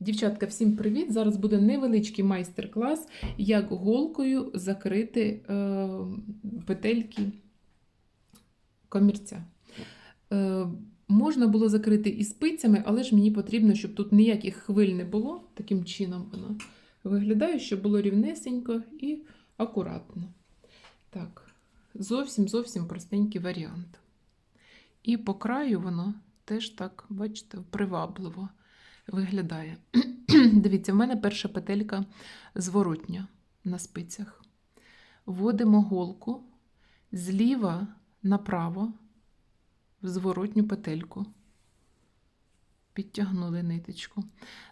Дівчатка, всім привіт! Зараз буде невеличкий майстер-клас, як голкою закрити е, петельки комірця. Е, можна було закрити і спицями, але ж мені потрібно, щоб тут ніяких хвиль не було. Таким чином воно виглядає, щоб було рівнесенько і акуратно. Так, зовсім зовсім простенький варіант. І по краю воно теж так, бачите, привабливо виглядає. Дивіться, в мене перша петелька зворотня на спицях. Вводимо голку зліва направо в зворотню петельку. Підтягнули ниточку.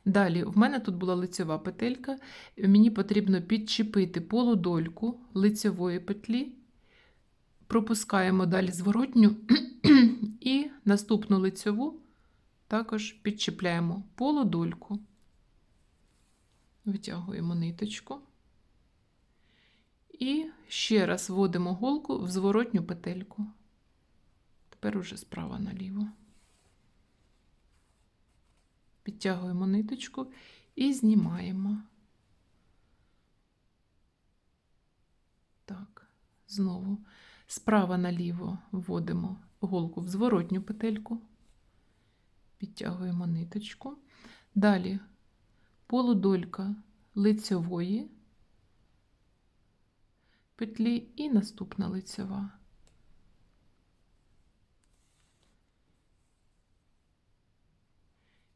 Далі, в мене тут була лицьова петелька. Мені потрібно підчепити полудольку лицьової петлі. Пропускаємо далі зворотню і наступну лицьову також підчіпляємо полудольку, витягуємо ниточку і ще раз вводимо голку в зворотню петельку. Тепер уже справа наліво. Підтягуємо ниточку і знімаємо. Так, знову справа наліво вводимо голку в зворотню петельку підтягуємо ниточку. Далі полудолька лицьової петлі і наступна лицьова.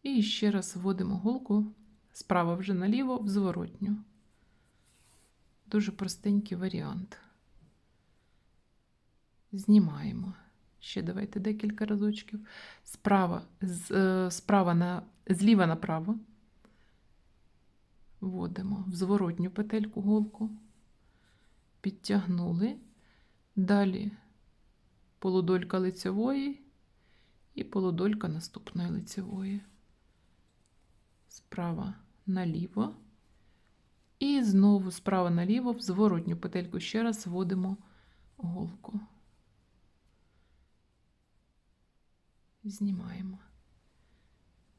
І ще раз вводимо голку справа вже наліво в зворотню. Дуже простенький варіант. Знімаємо. Ще давайте декілька разочків. Справа, з, е, справа на, зліва направо. Вводимо в зворотню петельку голку, підтягнули. Далі полудолька лицевої і полудолька наступної лицевої. Справа наліво. І знову справа наліво в зворотню петельку ще раз вводимо голку. Знімаємо.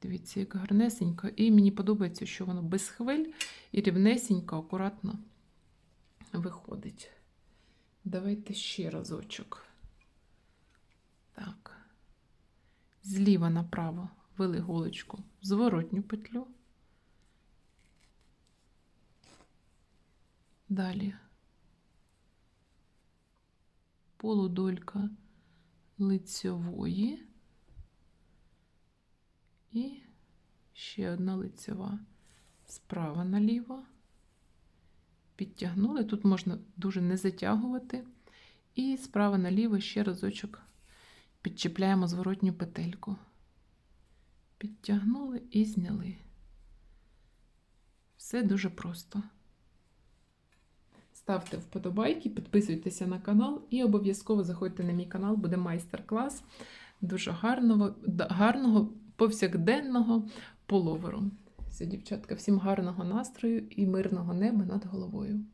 Дивіться, як гарнесенько. І мені подобається, що воно без хвиль і рівнесенько, акуратно виходить. Давайте ще разочок. Так. Зліва направо вели голочку в зворотню петлю. Далі полудолька лицьової. І ще одна лицева справа наліво. Підтягнули. Тут можна дуже не затягувати. І справа наліво ще разочок підчіпляємо зворотню петельку. Підтягнули і зняли. Все дуже просто. Ставте вподобайки, підписуйтеся на канал і обов'язково заходьте на мій канал, буде майстер-клас дуже гарного, гарного повсякденного половеру. Все, дівчатка, всім гарного настрою і мирного неба над головою.